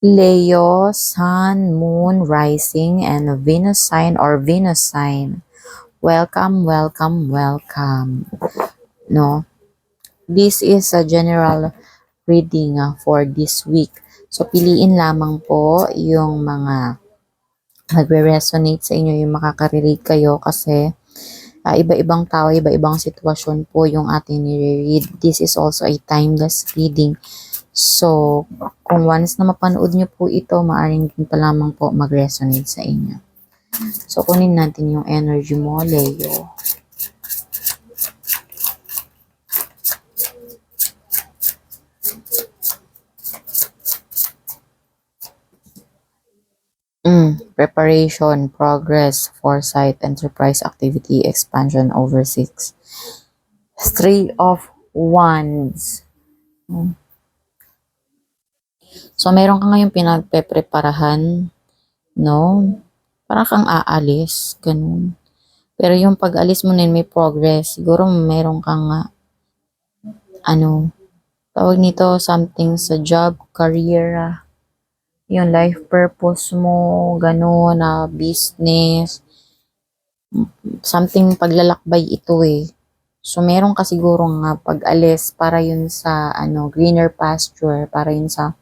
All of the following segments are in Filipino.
Leo, Sun, Moon, Rising, and Venus sign or Venus sign. Welcome, welcome, welcome. No, this is a general reading ah, for this week. So, piliin lamang po yung mga magre-resonate sa inyo, yung makaka-relate kayo kasi ah, iba-ibang tao, iba-ibang sitwasyon po yung ating nire-read. This is also a timeless reading. So, kung once na mapanood nyo po ito, maaring din pa lamang po mag-resonate sa inyo. So, kunin natin yung energy mo, Leo. Mm, preparation, progress, foresight, enterprise activity, expansion over six. Three of Wands. Mm. So, meron ka ngayon pinagpe-preparahan, no? Para kang aalis, ganun. Pero yung pag-alis mo na yun, may progress. Siguro meron kang, ano, tawag nito, something sa job, career, ah, yung life purpose mo, ganun, na business, something paglalakbay ito eh. So, meron ka siguro nga pag-alis para yun sa, ano, greener pasture, para yun sa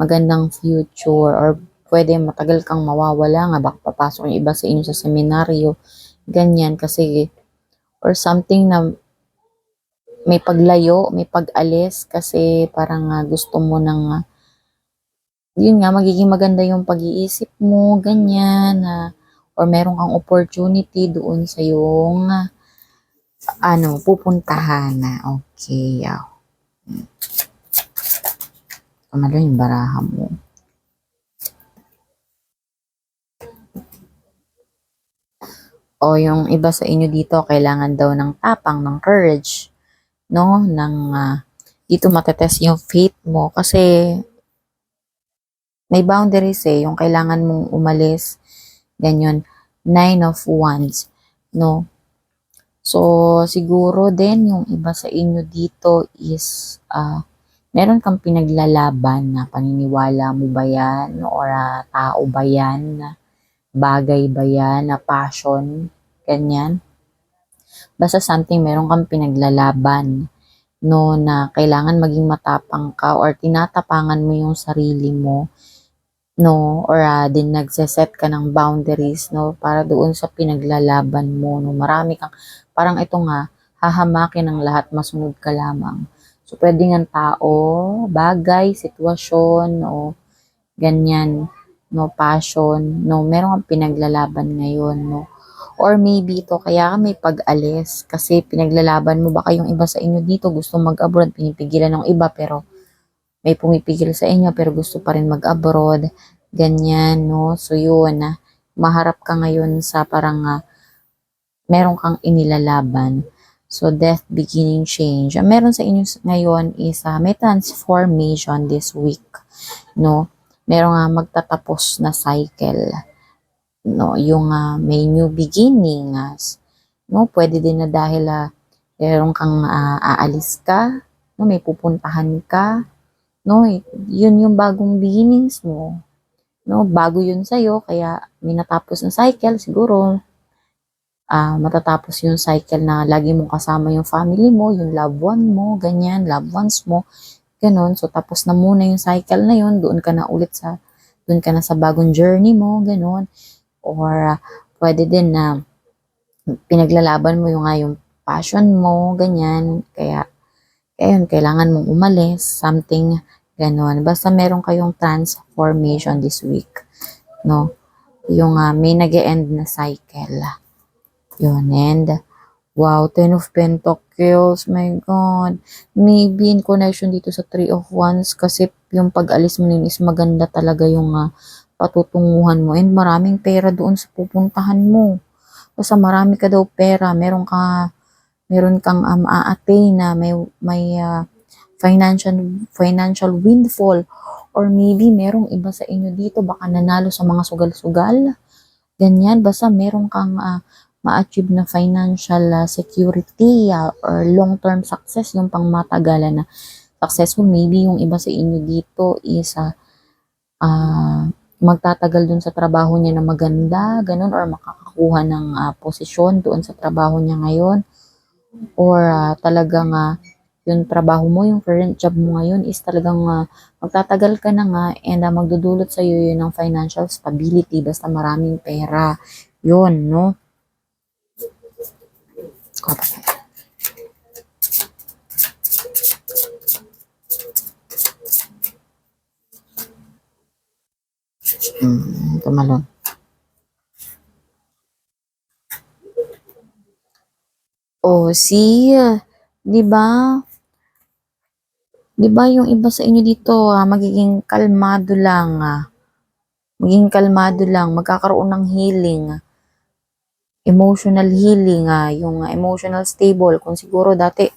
magandang future, or pwede matagal kang mawawala nga, baka papasok yung iba sa inyo sa seminaryo, ganyan, kasi, or something na may paglayo, may pag-alis, kasi parang nga gusto mo nang, ah, yun nga, magiging maganda yung pag-iisip mo, ganyan, na, or meron kang opportunity doon sa yung, ah, ano, pupuntahan na, okay. Hmm. Kamalo yung baraha mo. O yung iba sa inyo dito, kailangan daw ng tapang, ng courage, no? Ng, ah, dito matetest yung faith mo kasi may boundaries eh, yung kailangan mong umalis, ganyan, nine of wands, no? So, siguro din yung iba sa inyo dito is, ah, meron kang pinaglalaban na paniniwala mo ba yan, or ah, tao ba yan, bagay ba yan, na passion, ganyan. Basta something, meron kang pinaglalaban, no, na kailangan maging matapang ka or tinatapangan mo yung sarili mo, no, or uh, din nagseset ka ng boundaries, no, para doon sa pinaglalaban mo, no, marami kang, parang ito nga, hahamakin ng lahat, masunod ka lamang. So, pwede nga tao, bagay, sitwasyon, o ganyan, no, passion, no, meron kang pinaglalaban ngayon, no, or maybe ito, kaya ka may pag-alis, kasi pinaglalaban mo, baka yung iba sa inyo dito gusto mag-abroad, pinipigilan ng iba, pero may pumipigil sa inyo, pero gusto pa rin mag-abroad, ganyan, no, so yun, na, maharap ka ngayon sa parang, ah, meron kang inilalaban, So, death, beginning, change. Ang meron sa inyo ngayon is uh, may transformation this week. No? Meron nga magtatapos na cycle. No? Yung uh, may new beginning. Uh, no? Pwede din na dahil uh, meron kang uh, aalis ka. No? May pupuntahan ka. No? Yun yung bagong beginnings mo. No? Bago yun sa'yo. Kaya may natapos na cycle. Siguro uh, matatapos yung cycle na lagi mong kasama yung family mo, yung loved one mo, ganyan, loved ones mo, ganun. So, tapos na muna yung cycle na yun, doon ka na ulit sa, doon ka na sa bagong journey mo, ganun. Or, uh, pwede din na pinaglalaban mo yung nga yung passion mo, ganyan. Kaya, kaya kailangan mong umalis, something, ganun. Basta meron kayong transformation this week, no? Yung uh, may nag end na cycle. Yun, and wow, Ten of Pentacles, my God. Maybe in connection dito sa Three of Wands kasi yung pag-alis mo is maganda talaga yung uh, patutunguhan mo and maraming pera doon sa pupuntahan mo. Basta marami ka daw pera, meron ka meron kang um, a-attain na may may uh, financial financial windfall or maybe merong iba sa inyo dito baka nanalo sa mga sugal-sugal. Ganyan, basta meron kang uh, ma-achieve na financial uh, security uh, or long-term success, yung pang matagalan na successful. Maybe yung iba sa inyo dito is uh, ah, magtatagal dun sa trabaho niya na maganda, ganun, or makakakuha ng ah, posisyon doon sa trabaho niya ngayon, or ah, talagang ah, yung trabaho mo, yung current job mo ngayon is talagang ah, magtatagal ka na nga and ah, magdudulot sa iyo yun ng financial stability basta maraming pera. Yun, no? Kapag- Hmm, tumalon. Oh, si, 'di ba? 'Di ba yung iba sa inyo dito, ah, magiging kalmado lang, ah. Magiging kalmado lang, magkakaroon ng healing, emotional healing, ah, yung ah, emotional stable. Kung siguro dati,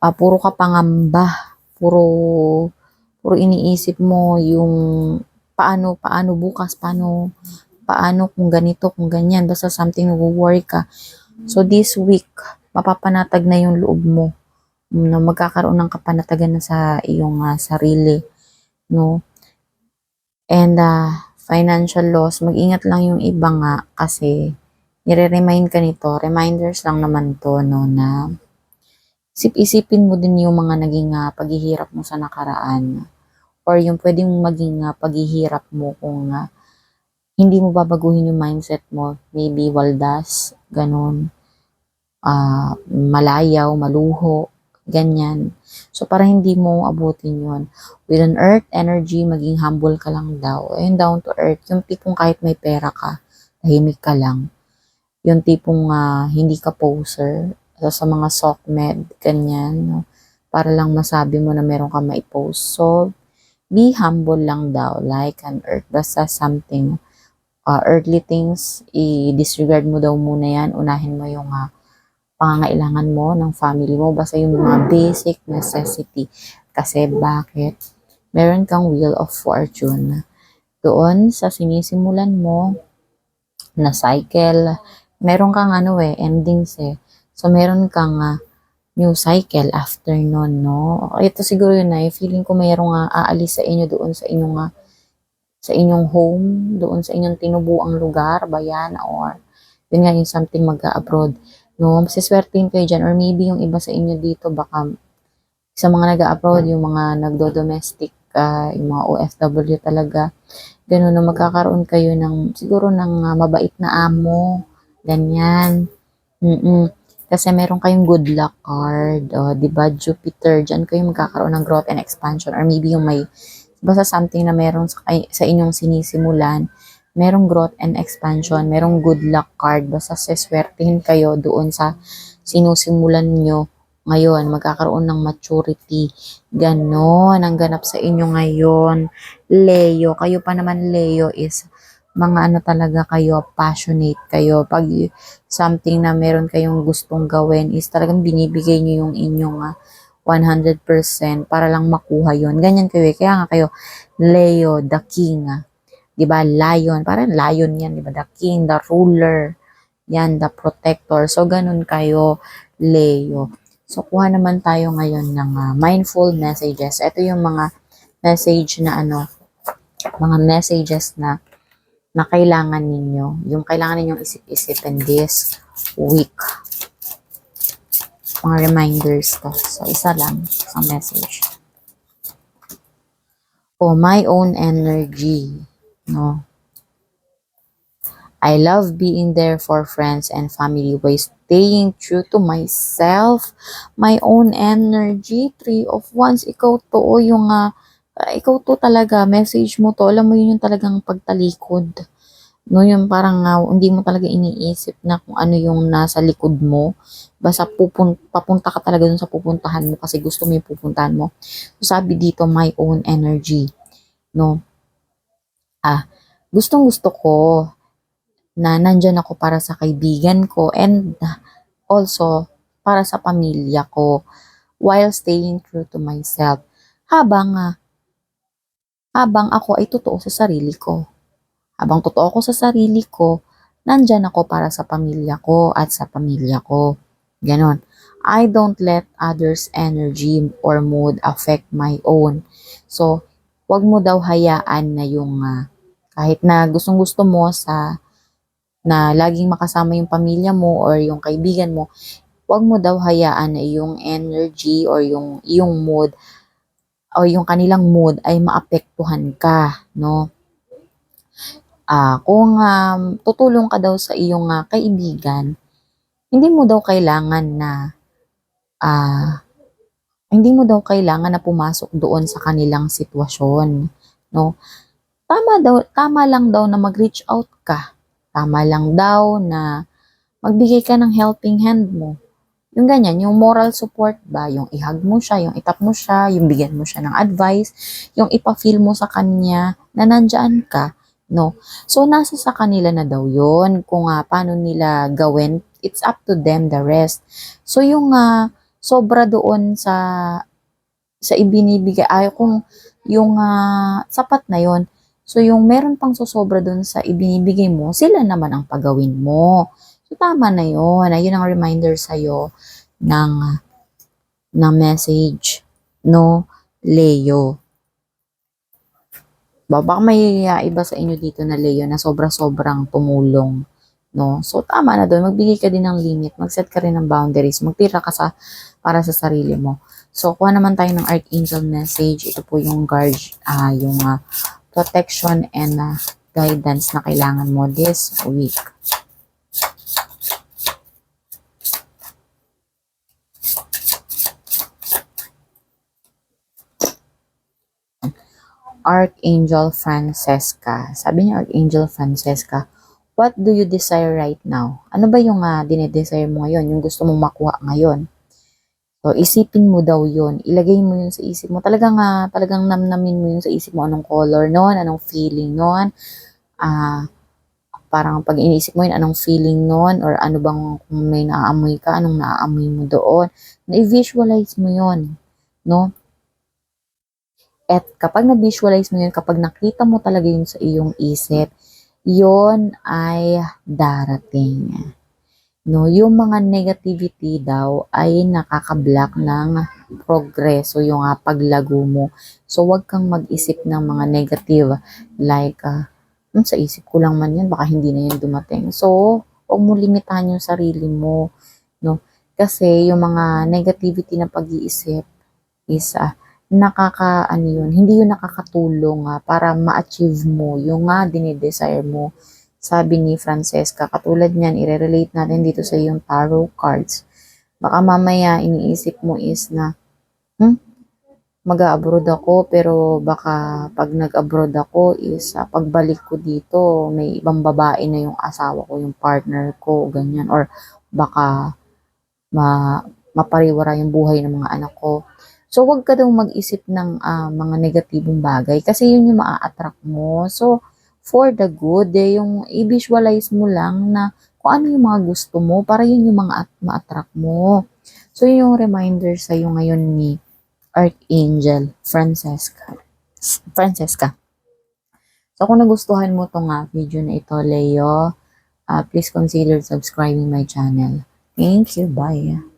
ah, puro ka pangamba, puro, puro iniisip mo yung paano, paano bukas, paano, paano kung ganito, kung ganyan, basta something nag-worry ka. So this week, mapapanatag na yung loob mo na magkakaroon ng kapanatagan na sa iyong ah, sarili, no? And ah, financial loss, mag-ingat lang yung iba nga kasi nire-remind ka nito, reminders lang naman to, no, na isip-isipin mo din yung mga naging ah, paghihirap mo sa nakaraan or yung pwedeng maging ah, paghihirap mo kung ah, hindi mo babaguhin yung mindset mo, maybe waldas, ganun, ah, malayaw, maluho, ganyan. So, para hindi mo abutin yon With an earth energy, maging humble ka lang daw. And down to earth, yung tipong kahit may pera ka, tahimik ka lang. Yung tipong ah, hindi ka poser. So, sa mga sockmed, ganyan. No? Para lang masabi mo na meron ka maipost. So, be humble lang daw, like an earth. Basta something, uh, earthly things, i-disregard mo daw muna yan. Unahin mo yung ah, pangangailangan mo ng family mo. Basta yung mga basic necessity. Kasi bakit? Meron kang wheel of fortune. Doon sa sinisimulan mo na cycle, meron kang ano eh, endings eh. So, meron kang ah, new cycle after nun, no? Ito siguro yun na, eh, feeling ko mayroong ah, aalis sa inyo doon sa inyong ah, sa inyong home, doon sa inyong tinubuang lugar, bayan, or yun nga yung something mag-abroad. No, masiswertein kayo dyan, or maybe yung iba sa inyo dito, baka sa mga nag-abroad, yung mga nagdo-domestic, ah, yung mga OFW talaga, ganun na magkakaroon kayo ng, siguro ng ah, mabait na amo, ganyan. Mm Kasi meron kayong good luck card, o, di ba, Jupiter, dyan kayo magkakaroon ng growth and expansion, or maybe yung may, basta something na meron sa, sa inyong sinisimulan, merong growth and expansion, merong good luck card, basta seswertehin kayo doon sa sinusimulan nyo ngayon, magkakaroon ng maturity. Ganon ang ganap sa inyo ngayon. Leo, kayo pa naman Leo is mga ano talaga kayo, passionate kayo. Pag something na meron kayong gustong gawin is talagang binibigay nyo yung inyong ah, 100% para lang makuha yon Ganyan kayo eh. Kaya nga kayo, Leo, the king. ah. 'di ba? Lion, parang lion 'yan, 'di ba? The king, the ruler. Yan, the protector. So ganun kayo, Leo. So kuha naman tayo ngayon ng ah, mindful messages. Ito yung mga message na ano, mga messages na na kailangan ninyo. Yung kailangan ninyong isip-isipin this week. Mga reminders to. So, isa lang sa message. Oh, my own energy. No? I love being there for friends and family by staying true to myself, my own energy, three of wands, ikaw to, o yung, ah, ah, ikaw to talaga, message mo to, alam mo yun yung talagang pagtalikod. No, yung parang ah, hindi mo talaga iniisip na kung ano yung nasa likod mo. Basta pupun papunta ka talaga dun sa pupuntahan mo kasi gusto mo yung pupuntahan mo. So, sabi dito, my own energy. No? Ah, gustong gusto ko na nandyan ako para sa kaibigan ko and also para sa pamilya ko while staying true to myself. Habang ah, habang ako ay totoo sa sarili ko. Habang totoo ko sa sarili ko, nandyan ako para sa pamilya ko at sa pamilya ko. Ganon. I don't let others' energy or mood affect my own. So, wag mo daw hayaan na yung ah, kahit na gustong gusto mo sa na laging makasama yung pamilya mo or yung kaibigan mo, wag mo daw hayaan na yung energy or yung yung mood o yung kanilang mood ay maapektuhan ka, no? Ah, kung um, tutulong ka daw sa iyong ah, kaibigan, hindi mo daw kailangan na ah hindi mo daw kailangan na pumasok doon sa kanilang sitwasyon, no? Tama daw, tama lang daw na mag-reach out ka. Tama lang daw na magbigay ka ng helping hand mo. Yung ganyan, yung moral support ba, yung ihag mo siya, yung itap mo siya, yung bigyan mo siya ng advice, yung ipa-feel mo sa kanya na nandyan ka, no? So, nasa sa kanila na daw yon kung ah, paano nila gawin, it's up to them the rest. So, yung ah, sobra doon sa sa ibinibigay, ay kung yung ah, sapat na yon So, yung meron pang susobra doon sa ibinibigay mo, sila naman ang pagawin mo. So, tama na yun. Ayun ang reminder sa'yo ng, ng message, no, Leo. Ba, baka may ah, iba sa inyo dito na Leo na sobra-sobrang tumulong, no? So, tama na doon. Magbigay ka din ng limit. Mag-set ka rin ng boundaries. Magtira ka sa, para sa sarili mo. So, kuha naman tayo ng Archangel message. Ito po yung guard, ah, yung ah, protection and ah, guidance na kailangan mo this week. Archangel Francesca. Sabi niya, Archangel Francesca, what do you desire right now? Ano ba yung uh, dinedesire mo ngayon? Yung gusto mong makuha ngayon? So, isipin mo daw yun. Ilagay mo yun sa isip mo. Talagang, uh, talagang namnamin mo yun sa isip mo. Anong color noon, anong feeling noon. Ah, parang pag iniisip mo yun, anong feeling noon, or ano bang kung may naaamoy ka, anong naaamoy mo doon. Na-visualize mo yun. No? At kapag na-visualize mo yun, kapag nakita mo talaga yun sa iyong isip, yun ay darating. No, yung mga negativity daw ay nakaka-block ng progreso, yung uh, paglago mo. So, wag kang mag-isip ng mga negative like, uh, sa isip ko lang man yan, baka hindi na yan dumating. So, wag mo limitahan yung sarili mo. No? Kasi yung mga negativity na pag-iisip is uh, nakaka, ano yun, hindi yun nakakatulong uh, para ma-achieve mo yung nga uh, dinidesire mo sabi ni Francesca, katulad niyan, i-relate natin dito sa yung tarot cards. Baka mamaya iniisip mo is na, hmm, mag-abroad ako, pero baka pag nag-abroad ako is uh, pagbalik ko dito, may ibang babae na yung asawa ko, yung partner ko, ganyan. Or baka ma mapariwara yung buhay ng mga anak ko. So, wag ka daw mag-isip ng uh, mga negatibong bagay kasi yun yung maa-attract mo. So, for the good, eh, yung i-visualize mo lang na kung ano yung mga gusto mo para yun yung mga ma-attract mo. So, yun yung reminder sa'yo ngayon ni Archangel Francesca. Francesca. So, kung nagustuhan mo tong uh, video na ito, Leo, uh, please consider subscribing my channel. Thank you. Bye.